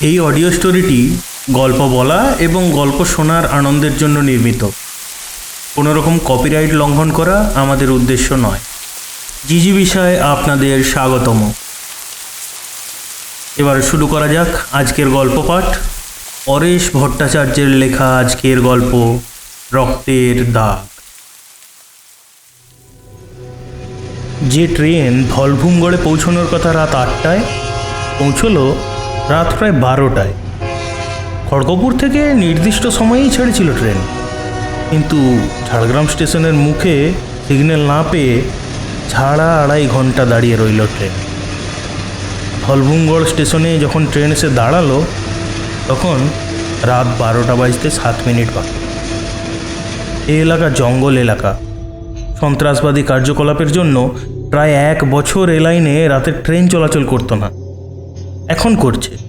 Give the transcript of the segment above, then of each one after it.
এই অডিও স্টোরিটি গল্প বলা এবং গল্প শোনার আনন্দের জন্য নির্মিত। কোনো রকম কপিরাইট লঙ্ঘন করা আমাদের উদ্দেশ্য নয়। জিজি বিষয়ে আপনাদের স্বাগতম। এবার শুরু করা যাক আজকের গল্প পাঠ। পরেশ ভট্টাচার্যের লেখা আজকের গল্প, রক্তের দাগ। যে ট্রেন ধলভূমগড়ে পৌঁছানোর কথা রাত আটটায় পৌঁছলো রাত প্রায় বারোটায়। খড়গপুর থেকে নির্দিষ্ট সময়েই ছেড়েছিল ট্রেন। কিন্তু ঝাড়গ্রাম স্টেশনের মুখে সিগন্যাল না পেয়ে ঝাড়া আড়াই ঘণ্টা দাঁড়িয়ে রইল ট্রেন। ধলভূমগড় স্টেশনে যখন ট্রেন এসে দাঁড়াল, তখন রাত বারোটা বাজতে সাত মিনিট বাকি। এ এলাকা জঙ্গল এলাকা। সন্ত্রাসবাদী কার্যকলাপের জন্য প্রায় এক বছর এ লাইনে রাতে ট্রেন চলাচল করতো না। এখন করছে।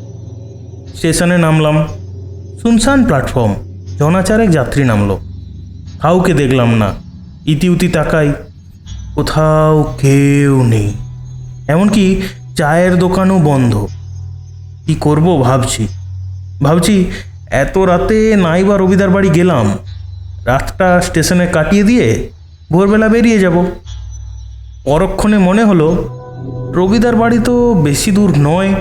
স্টেশনে নামলাম। শুনশান প্ল্যাটফর্ম। জনাচারেক যাত্রী নামলো। কাউকে দেখলাম না। ইতিউতি তাকাই। কোথাও কেউ নেই। এমনকি চায়ের দোকানও বন্ধ। কি করব ভাবছি। ভাবছি, এত রাতে নাই বা রবিদার বাড়ি গেলাম। রাতটা স্টেশনে কাটিয়ে দিয়ে ভোরবেলা বেরিয়ে যাব। পরক্ষণে মনে হলো, রবিদার বাড়ি তো বেশি দূর নয়।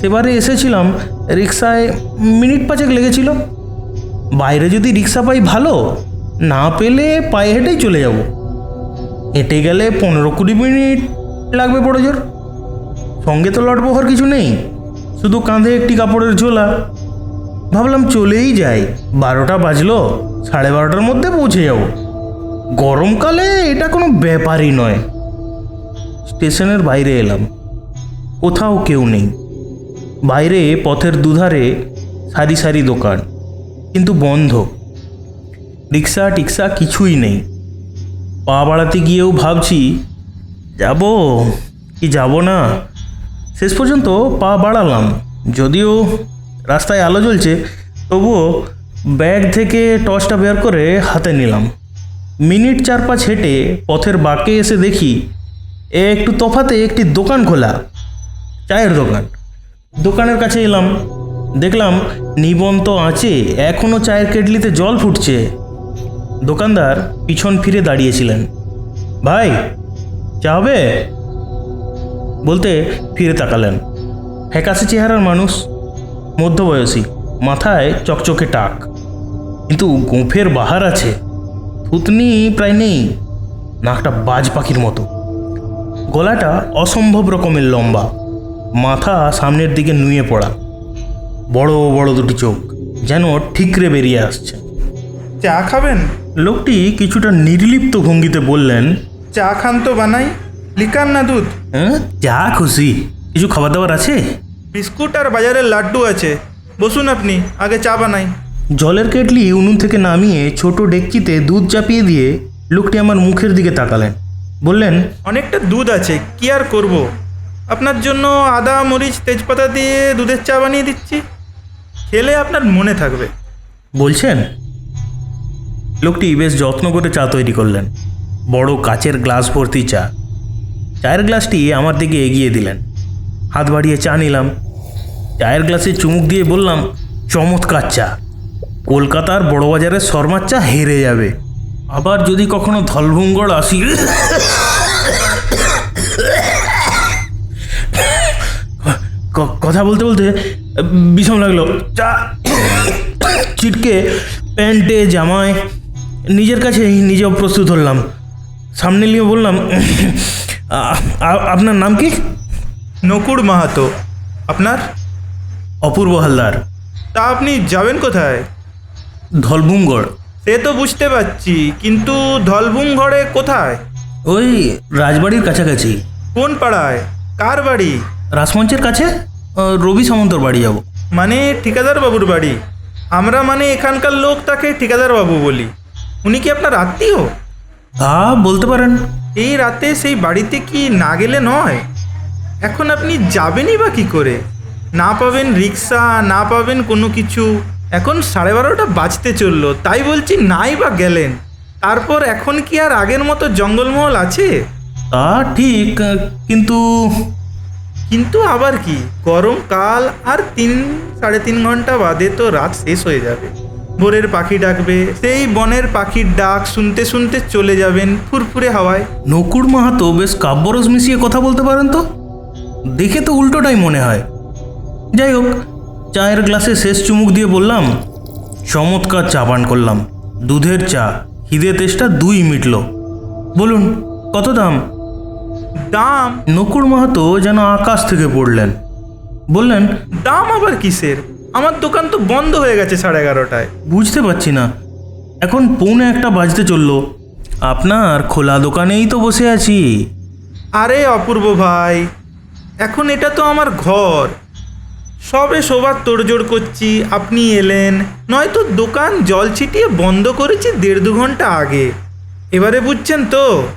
সেবারে এসেছিলাম, রিক্সায় মিনিট পাঁচেক লেগেছিল। বাইরে যদি রিক্সা পাই ভালো, না পেলে পায়ে হেঁটেই চলে যাব। হেঁটে গেলে পনেরো কুড়ি মিনিট লাগবে বড় জোর। সঙ্গে তো লটবহর কিছু নেই, শুধু কাঁধে একটি কাপড়ের ঝোলা। ভাবলাম চলেই যাই, বারোটা বাজলো, সাড়ে বারোটার মধ্যে পৌঁছে যাব। গরমকালে এটা কোনো ব্যাপারই নয়। স্টেশনের বাইরে এলাম, কোথাও কেউ নেই। বাইরে পথের দুধারে সারি সারি দোকান, কিন্তু বন্ধ। রিক্সা টিক্সা কিছুই নেই। পা বাড়াতে গিয়েও ভাবছি, যাব? কি যাব না? শেষ পর্যন্ত পা বাড়ালাম, যদিও রাস্তায় আলো জ্বলছে, তবুও ব্যাগ থেকে টর্চটা বের করে হাতে নিলাম। মিনিট চার পাঁচ হেঁটে পথের বাঁকে এসে দেখি একটু তফাতে একটি দোকান খোলা, চায়ের দোকান। দোকানের কাছে এলাম। দেখলাম নিবন্ত আছে এখনও চায়ের কেটলিতে জল ফুটছে। দোকানদার পিছন ফিরে দাঁড়িয়েছিলেন। ভাই, চা হবে? বলতে ফিরে তাকালেন। ফ্যাকাশে চেহারার মানুষ, মধ্যবয়সী, মাথায় চকচকে টাক। কিন্তু গোঁফের বাহার আছে, থুতনি প্রায় নেই, নাকটা বাজ পাখির মতো। গলাটা অসম্ভব রকমের লম্বা। মাথা সামনের দিকে নুয়ে পড়া। বড় বড় দুটি চোখ যেন ঠিকরে বেরিয়ে আসছে। চা খাবেন? লোকটি কিছুটা নির্লিপ্ত ভঙ্গিতে বললেন চা খান তো বানাই লিকার না দুধ? হ্যাঁ যা খুশি। কিছু খাবার দাবার আছে? বিস্কুট আর বাজারের লাড্ডু আছে। বসুন আপনি আগে চা বানাই। জলের কেটলি উনুন থেকে নামিয়ে ছোট ডেকচিতে দুধ চাপিয়ে দিয়ে লোকটি আমার মুখের দিকে তাকালেন। বললেন অনেকটা দুধ আছে কি আর করব। আপনার জন্য আদা, মরিচ, তেজপাতা দিয়ে দুধের চা বানিয়ে দিচ্ছি। খেলে আপনার মনে থাকবে। বলছেন? লোকটি বেশ যত্ন করে চা তৈরি করলেন। বড় কাচের গ্লাস ভর্তি চা। চায়ের গ্লাসটি আমার দিকে এগিয়ে দিলেন। হাত বাড়িয়ে চা নিলাম। চায়ের গ্লাসে চুমুক দিয়ে বললাম, চমৎকার চা। কলকাতার বড়বাজারের শর্মার চা হেরে যাবে। আবার যদি কখনো ধলভুঙ্গড় আসি কথা বলতে বলতে বিষম লাগল। চা চিটকে প্যান্টে জামায় নিজের কাছে নিজেও প্রস্তুত হলাম। সামনে নিয়ে বললাম "আ- আ- আপনার নাম কি? নকুর মাহাতো। আপনার? অপূর্ব হালদার। তা আপনি যাবেন কোথায়? ধলভুমগড়। সে তো বুঝতে পারছি কিন্তু ধলভুম ঘরে কোথায়? ওই রাজবাড়ির কাছাকাছি। কোন পাড়ায়? কার বাড়ি? রাসমঞ্চের কাছে রবি সামন্তর বাড়ি যাব। মানে ঠিকাদার বাবুর বাড়ি? আমরা মানে এখানকার লোক তাকে ঠিকাদার বাবু বলি। উনি কি আপনার আত্মীয়? তা বলতে পারেন। এই রাতে সেই বাড়িতে কি না গেলে নয়? এখন আপনি যাবেনই বা কি করে? না পাবেন রিক্সা না পাবেন কোনো কিছু। এখন সাড়ে বারোটা বাজতে চলল তাই বলছি নাই বা গেলেন। তারপর এখন কি আর আগের মতো জঙ্গলমহল আছে? তা ঠিক কিন্তু কিন্তু আবার কি? গরমকাল আর তিন, সাড়ে তিন ঘণ্টা বাদে তো রাত শেষ হয়ে যাবে। ভোরের পাখি ডাকবে, সেই বনের পাখির ডাক শুনতে শুনতে চলে যাবেন ফুরফুরে হাওয়ায়। নকুর মাহাতো বেশ কাব্যরস মিশিয়ে কথা বলতে পারেন তো? দেখে তো উল্টোটাই মনে হয়। যাই হোক, চায়ের গ্লাসে শেষ চুমুক দিয়ে বললাম, চমৎকার চা পান করলাম। দুধের চা, খিদে তেষ্টা দুই মিটল। বলুন, কত দাম? দাম। নকুর মাহাতো যেন আকাশ থেকে পড়লেন। বললেন দাম আবার কিসের? আমার দোকান তো বন্ধ হয়ে গেছে সাড়ে এগারোটায়। বুঝতে পারছি না। এখন পৌনে একটা বাজতে চলল। আপনার খোলা দোকানেই তো বসে আছি। আরে অপূর্ব ভাই এখন এটা তো আমার ঘর। সবে সবার তোড়জোড় করছি আপনি এলেন। নয়তো দোকান জল ছিটিয়ে বন্ধ করেছি দেড় দু ঘণ্টা আগে। এবারে বুঝছেন তো?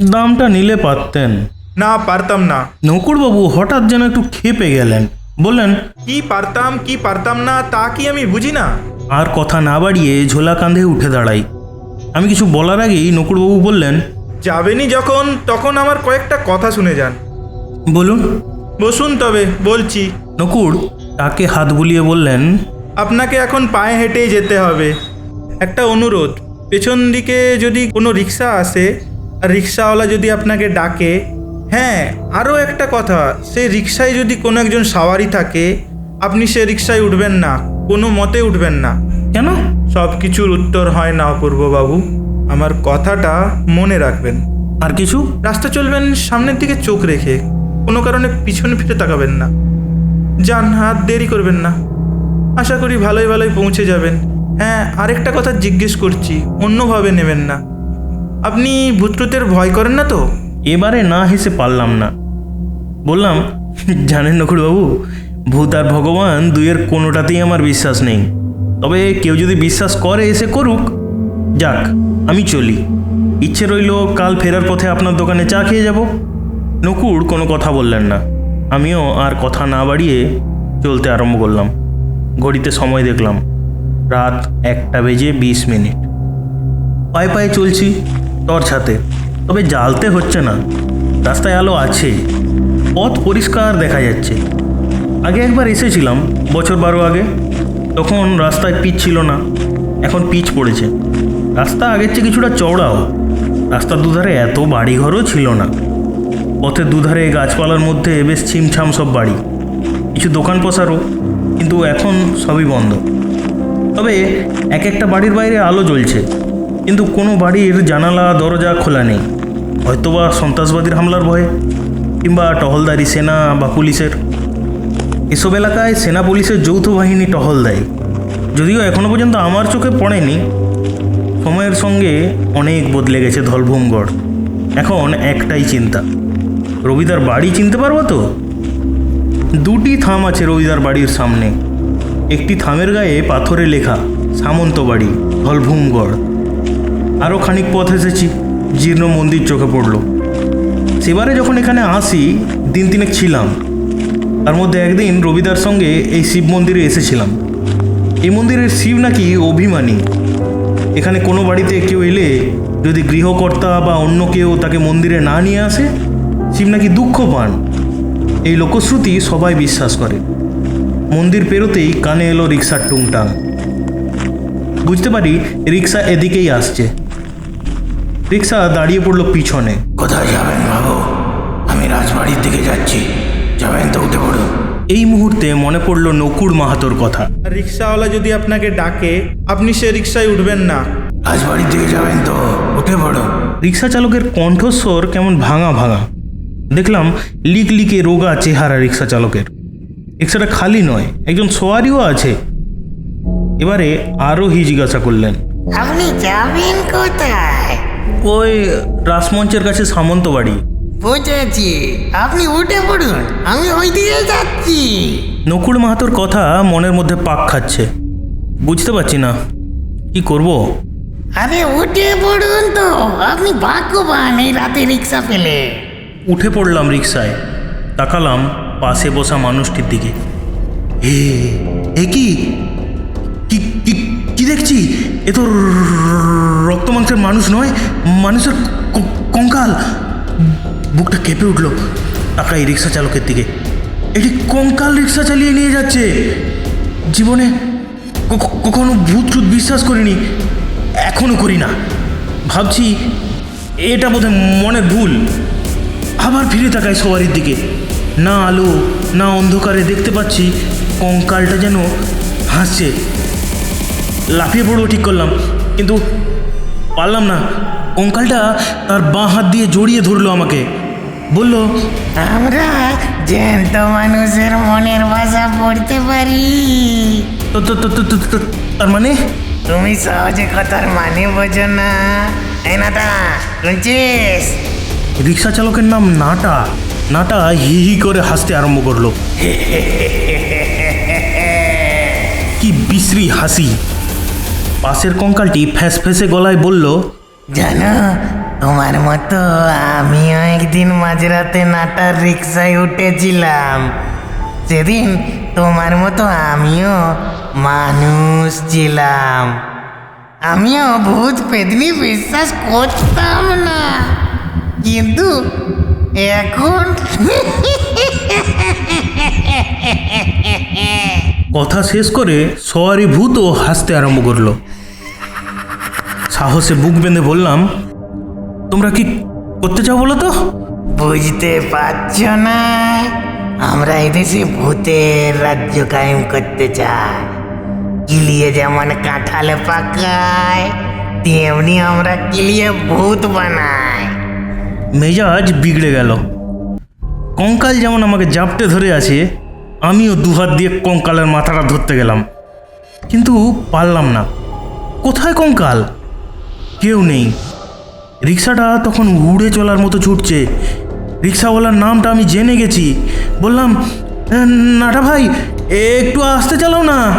দামটা নিলে পারতেন। না পারতাম না। নকুরবাবু হঠাৎ যেন একটু খেপে গেলেন। বললেন কি পারতাম কি পারতাম না তা কি আমি বুঝি না। আর কথা না বাড়িয়ে ঝোলা কাঁধে উঠে দাঁড়াই। আমি কিছু বলার আগেই নকুরবাবু বললেন যাবেনি যখন তখন আমার কয়েকটা কথা শুনে যান। বলুন। বসুন তবে বলছি। নকুর তাকে হাত বুলিয়ে বললেন আপনাকে এখন পায়ে হেঁটেই যেতে হবে। একটা অনুরোধ পেছন দিকে যদি কোনো রিক্সা আসে রিক্সাওয়ালা যদি আপনাকে ডাকে হ্যাঁ আরও একটা কথা সেই রিক্সায় যদি কোনো একজন সাওয়ারি থাকে আপনি সে রিক্সায় উঠবেন না কোনো মতে উঠবেন না। কেন? সব কিছুর উত্তর হয় না অপূর্ববাবু আমার কথাটা মনে রাখবেন। আর কিছু? রাস্তা চলবেন সামনের দিকে চোখ রেখে কোনো কারণে পিছনে ফিরে তাকাবেন না। যান হাত দেরি করবেন না। আশা করি ভালোই ভালোই পৌঁছে যাবেন। হ্যাঁ আরেকটা কথা জিজ্ঞেস করছি অন্যভাবে নেবেন না। আপনি ভূতটুতের ভয় করেন না তো? এবারে না হেসে পারলাম না। বললাম, জানেন নকুরবাবু ভূত আর ভগবান দুইয়ের কোনোটাতেই আমার বিশ্বাস নেই। তবে কেউ যদি বিশ্বাস করে এসে করুক। যাক, আমি চলি। ইচ্ছে রইল কাল ফেরার পথে আপনার দোকানে চা খেয়ে যাব। নকুর কোনো কথা বললেন না। আমিও আর কথা না বাড়িয়ে চলতে আরম্ভ করলাম। ঘড়িতে সময় দেখলাম। রাত একটা বেজে বিশ মিনিট। পায়ে পায়ে চলছি। টর্চ হাতে তবে জ্বালতে হচ্ছে না। রাস্তায় আলো আছে। পথ পরিষ্কার দেখা যাচ্ছে। আগে একবার এসেছিলাম, বছর বারো আগে। তখন রাস্তায় পিচ ছিল না। এখন পিচ পড়েছে। রাস্তা আগের চেয়ে কিছুটা চওড়াও। রাস্তার দুধারে এত বাড়িঘরও ছিল না। পথের দুধারে গাছপালার মধ্যে বেশ ছিমছাম সব বাড়ি। কিছু দোকান পসারও, কিন্তু এখন সবই বন্ধ। তবে এক একটা বাড়ির বাইরে আলো জ্বলছে। কিন্তু কোনো বাড়ির জানালা, দরজা খোলা নেই। হয়তোবা সন্ত্রাসবাদীর হামলার ভয়ে, কিংবা টহলদারি সেনা বা পুলিশের। এসব এলাকায় সেনা পুলিশের যৌথ বাহিনী টহল দেয়। যদিও এখনও পর্যন্ত আমার চোখে পড়েনি। সময়ের সঙ্গে অনেক বদলে গেছে ধলভূমগড়। এখন একটাই চিন্তা, রবিদার বাড়ি চিনতে পারব তো? দুটি থাম আছে রবিদার বাড়ির সামনে। একটি থামের গায়ে পাথরে লেখা সামন্ত বাড়ি ধলভূমগড়। আরও খানিক পথ এসেছি। জীর্ণ মন্দির চোখে পড়ল। সেবারে যখন এখানে আসি, দিন তিনেক ছিলাম। তার মধ্যে একদিন রবিদার সঙ্গে এই শিব মন্দিরে এসেছিলাম। এই মন্দিরের শিব নাকি অভিমানী। এখানে কোনো বাড়িতে কেউ এলে যদি গৃহকর্তা বা অন্য কেউ তাকে মন্দিরে না নিয়ে আসে, শিব নাকি দুঃখ পান। এই লোকশ্রুতি সবাই বিশ্বাস করে। মন্দির পেরোতেই কানে এলো রিক্সার টুংটাং। বুঝতে পারি, রিক্সা এদিকেই আসছে। রিক্সা দাঁড়িয়ে পড়ল পিছনে। কোথায় যাবেন বাবু? আমি রাজবাড়ির দিকে যাচ্ছি। যাবেন তো উঠে পড়ুন। এই মুহূর্তে মনে পড়ল নকুর মাহাতোর কথা। আর রিক্সাওয়ালা যদি আপনাকে ডাকে আপনি সে রিক্সায় উঠবেন না। রাজবাড়ির দিকে যাবেন তো উঠে পড়ুন। রিক্সা চালকের কণ্ঠস্বর কেমন ভাঙা ভাঙা। দেখলাম লিক লিকে রোগা চেহারা রিক্সা চালকের। রিক্সাটা খালি নয় একজন সোয়ারিও আছে। এবারে আরোহী জিজ্ঞাসা করলেন। আপনি যাবেন কোথায়? ওই রাসমঞ্চের কাছে সামন্ত বাড়ি। বুঝেছি আপনি উঠে পড়ুন আমি ওই দিকে যাচ্ছি। নকুল মাহাতোর কথা মনের মধ্যে পাক খাচ্ছে। বুঝতে পারছি না কি করব? আরে উঠে পড়ুন তো আপনি ভাগ্যবান এই রাতে রিক্সা পেলে। উঠে পড়লাম রিক্সায় তাকালাম পাশে বসা মানুষটির দিকে। হে এ কি? দেখছি, এ তো রক্ত মাংসের মানুষ নয়, মানুষের কঙ্কাল। বুকটা কেঁপে উঠল তাকাই রিক্সা চালকের দিকে। এটি কঙ্কাল রিক্সা চালিয়ে নিয়ে যাচ্ছে। জীবনে কখনো ভূত টুত বিশ্বাস করিনি, এখনও করি না। ভাবছি এটা বোধহয় মনের ভুল। আবার ফিরে তাকাই সবারির দিকে। না আলো, না অন্ধকারে দেখতে পাচ্ছি কঙ্কালটা যেন হাসছে। লাফিয়ে পড়ব ঠিক করলাম। কিন্তু পারলাম না। কঙ্কালটা তার বাঁ হাত দিয়ে জড়িয়ে ধরলো আমাকে। বলল আমরা জ্যান্ত মানুষের মনের ভাষা পড়তে পারি। "তো- তো- তো- তো- তো- তো- তার মানে? তুমি সহজে কথার মানে বোঝো না। এই নাটা শুনছিস রিক্সা চালকের নাম নাটা। নাটা হি হি করে হাসতে আরম্ভ করল। কি বিশ্রী হাসি। পাশের কঙ্কালটি ফ্যাস ফ্যাসে গলায় বলল, জানো, তোমার মতো আমিও একদিন মাঝরাতে নাটার রিক্সায় উঠেছিলাম। সেদিন তোমার মতো আমিও মানুষ ছিলাম। আমিও ভূত পেদনি বিশ্বাস করতাম না। কিন্তু এখন কথা শেষ করে সওয়ারি ভূতও হাসতে আরম্ভ করল। সাহসে বুক বেঁধে বললাম তোমরা কি করতে চাও বলো তো? বুঝতে পারছ না আমরা এদেশে ভূতের রাজ্য কায়েম করতে চাই। কিলিয়ে যেমন কাঁঠালে পাকায় তেমনি আমরা কিলিয়ে ভূত বানাই। মেজাজ বিগড়ে গেল। কঙ্কাল যেমন আমাকে জাপটে ধরে আছে আমিও দুহাত দিয়ে কঙ্কালের মাথাটা ধরতে গেলাম। কিন্তু পারলাম না। কোথায় কঙ্কাল? কেউ নেই। রিক্সাটা তখন উড়ে চলার মতো ছুটছে। রিক্সাওয়ালার নামটা আমি জেনে গেছি। বললাম "এ, নাটা ভাই একটু আসতে চালাও না।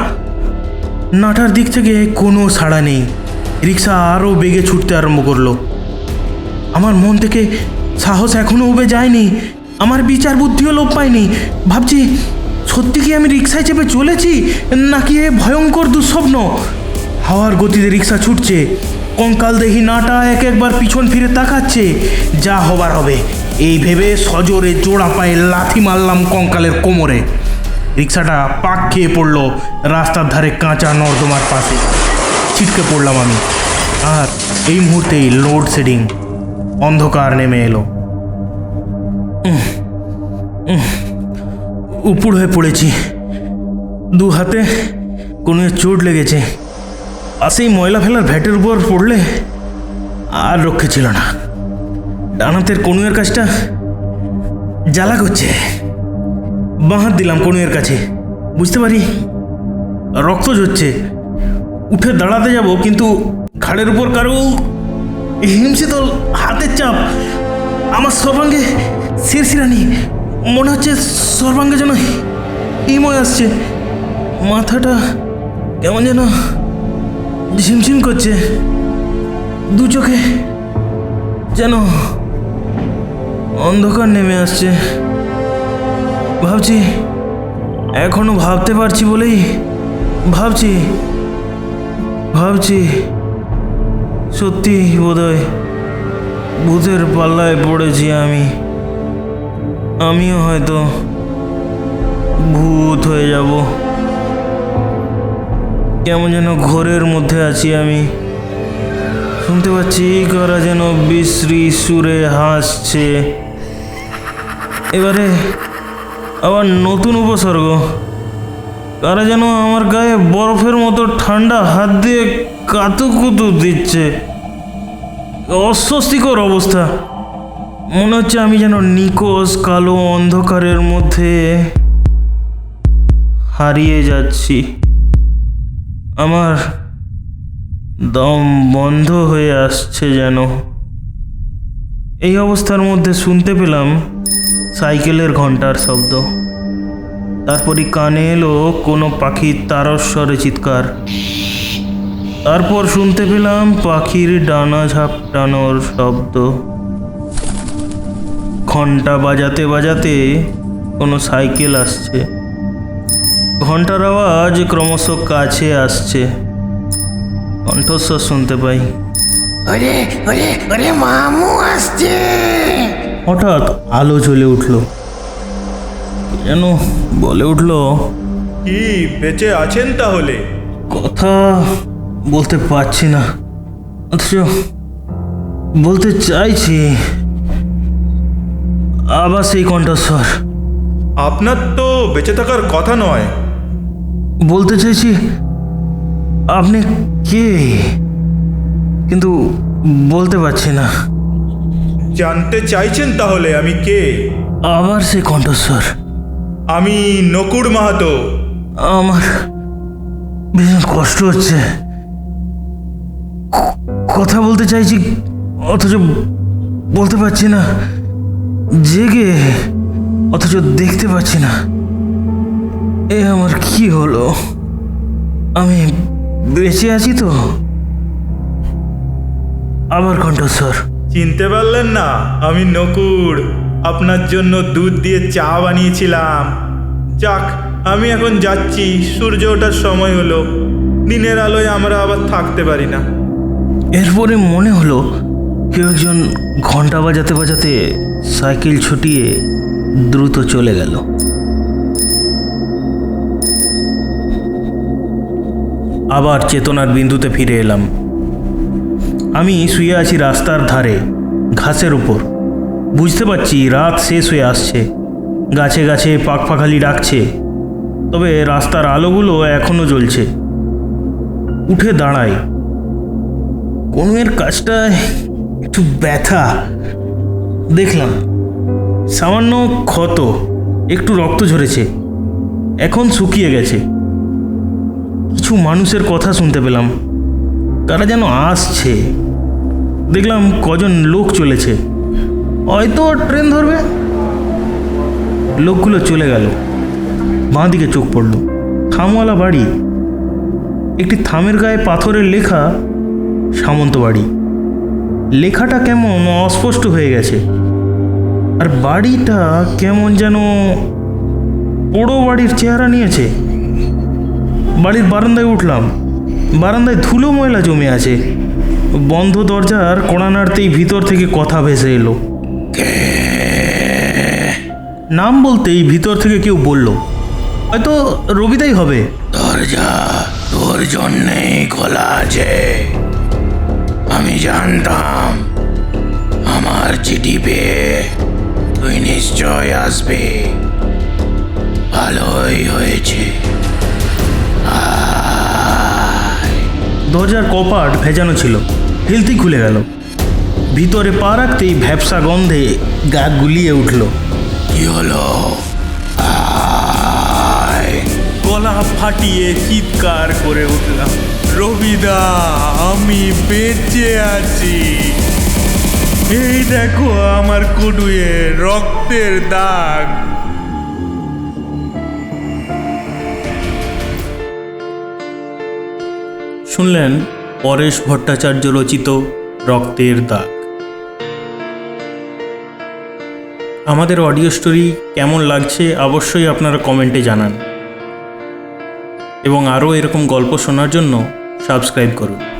নাটার দিক থেকে কোনো সাড়া নেই। রিক্সা আরও বেগে ছুটতে আরম্ভ করল। আমার মন থেকে সাহস এখনও উবে যায়নি। আমার বিচার বুদ্ধিও লোপ পায়নি। ভাবছি সত্যি কি আমি রিক্সায় চেপে চলেছি? নাকি এ ভয়ঙ্কর দুঃস্বপ্ন? হাওয়ার গতিতে রিক্সা ছুটছে। কঙ্কাল দেখি নাটা এক একবার পিছন ফিরে তাকাচ্ছে। যা হবার হবে। এই ভেবে সজোরে জোড়া পায়ে লাথি মারলাম কঙ্কালের কোমরে। রিক্সাটা পাক খেয়ে পড়ল রাস্তার ধারে কাঁচা নর্দমার পাশে। ছিটকে পড়লাম আমি। আর এই মুহূর্তেই লোডশেডিং অন্ধকার নেমে এলো। উহ, উহ, উপুড় হয়ে পড়েছি। দু হাতে কোনো চোট লেগেছে। আর সেই ময়লা ফেলার ভ্যাটের উপর পড়লে আর রক্ষে ছিল না। ডানাতের কনুয়ের কাজটা জ্বালা করছে। বাঁ হাত দিলাম কনুয়ের কাছে। বুঝতে পারি? রক্ত ঝরছে। উঠে দাঁড়াতে যাব, কিন্তু ঘাড়ের উপর কারও হিমশীতল হাতের চাপ। আমার সর্বাঙ্গে শিরশিরানি মনে হচ্ছে সর্বাঙ্গে যেন হিময় আসছে। মাথাটা কেমন যেন ঝিমঝিম করছে। দু চোখে যেন অন্ধকার নেমে আসছে। ভাবছি, এখনও ভাবতে পারছি বলেই ভাবছি ভাবছি সত্যি বোধহয় ভূতের পাল্লায় পড়েছি আমি। আমিও হয়তো ভূত হয়ে যাব। কেমন যেন ঘোরের মধ্যে আছি আমি। শুনতে পাচ্ছি কারা যেন বিশ্রী সুরে হাসছে। এবারে আবার নতুন উপসর্গ। কারা যেন আমার গায়ে বরফের মতো ঠান্ডা হাত দিয়ে কাতুকুতু দিচ্ছে। অস্বস্তিকর অবস্থা। মনে হচ্ছে আমি যেন নিকোষ কালো অন্ধকারের মধ্যে হারিয়ে যাচ্ছি। আমার দম বন্ধ হয়ে আসছে যেন। এই অবস্থার মধ্যে শুনতে পেলাম সাইকেলের ঘণ্টার শব্দ। তারপরই কানে এলো কোনো পাখির তারস্বরে চিৎকার। তারপর শুনতে পেলাম পাখির ডানা ঝাপটানোর শব্দ। ঘণ্টা বাজাতে বাজাতে কোনো সাইকেল আসছে। ঘণ্টার আওয়াজ ক্রমশ কাছে আসছে। কণ্ঠস্বর শুনতে পাই। ওরে ওরে ওরে মামু আসছে। হঠাৎ আলো জ্বলে উঠল। যেন বলে উঠল কি বেঁচে আছেন তাহলে? কথা বলতে পারছি না। অথচ বলতে চাইছি আবার সেই কণ্ঠস্বর। আপনার তো বেঁচে থাকার কথা নয়। বলতে চাইছি আপনি কে? কিন্তু বলতে পারছি না। জানতে চাইছেন তাহলে আমি কে? আবার সেই কণ্ঠস্বর। আমি নকুর মাহাতো। আমার ভীষণ কষ্ট হচ্ছে। কথা বলতে চাইছি অথচ বলতে পারছি না। জেগে অথচ দেখতে পাচ্ছি না। এ আমার কি হলো? আমি বেঁচে আছি তো? আবার কণ্ঠস্বর। চিনতে পারলেন না আমি নকুড় আপনার জন্য দুধ দিয়ে চা বানিয়েছিলাম। যাক আমি এখন যাচ্ছি সূর্য ওঠার সময় হলো। দিনের আলোয় আমরা আবার থাকতে পারি না। এরপরে মনে হলো কেউ একজন ঘণ্টা বাজাতে বাজাতে সাইকেল ছুটিয়ে দ্রুত চলে গেল। আবার চেতনার বিন্দুতে ফিরে এলাম। আমি শুয়ে আছি রাস্তার ধারে, ঘাসের উপর। বুঝতে পারছি রাত শেষ হয়ে আসছে। গাছে গাছে পাখপাখালি ডাকছে। তবে রাস্তার আলোগুলো এখনও জ্বলছে। উঠে দাঁড়াই। কনুয়ের কাজটায় একটু ব্যথা। দেখলাম। সামান্য ক্ষত, একটু রক্ত ঝরেছে। এখন শুকিয়ে গেছে। কিছু মানুষের কথা শুনতে পেলাম। তারা যেন আসছে। দেখলাম কজন লোক চলেছে। হয়তো ট্রেন ধরবে। লোকগুলো চলে গেল। বাঁ দিকে চোখ পড়ল। থামওয়ালা বাড়ি। একটি থামের গায়ে পাথরের লেখা, সামন্তবাড়ি। লেখাটা কেমন অস্পষ্ট হয়ে গেছে। আর বাড়িটা কেমন যেন পোড়ো বাড়ির চেহারা নিয়েছে। বাড়ির বারান্দায় উঠলাম। বারান্দায় ধুলো ময়লা জমে আছে। বন্ধ দরজার কোড়া নাড়তেই ভিতর থেকে কথা ভেসে এলো। নাম বলতেই ভিতর থেকে কেউ বলল হয়তো রবিদাই হবে। দরজা তোর জন্যেই খোলা আছে। আমি জানতাম আমার চিঠি পেয়ে তুই নিশ্চয় আসবে? ভালোই হয়েছে। দরজার কপাট ভেজানো ছিল। হেলতেই খুলে গেল। ভিতরে পা রাখতেই ভ্যাবসা গন্ধে গা গুলিয়ে উঠল। কি হলো? আয়। গলা ফাটিয়ে চিৎকার করে উঠলাম। রবিদা আমি বেঁচে আছি। এই দেখো আমার কুডুয়ে রক্তের দাগ। শুনলেন পরেশ ভট্টাচার্য রচিত রক্তের দাগ। আমাদের অডিও স্টোরি কেমন লাগছে অবশ্যই আপনারা কমেন্টে জানান। এবং আরও এরকম গল্প শোনার জন্য সাবস্ক্রাইব করুন।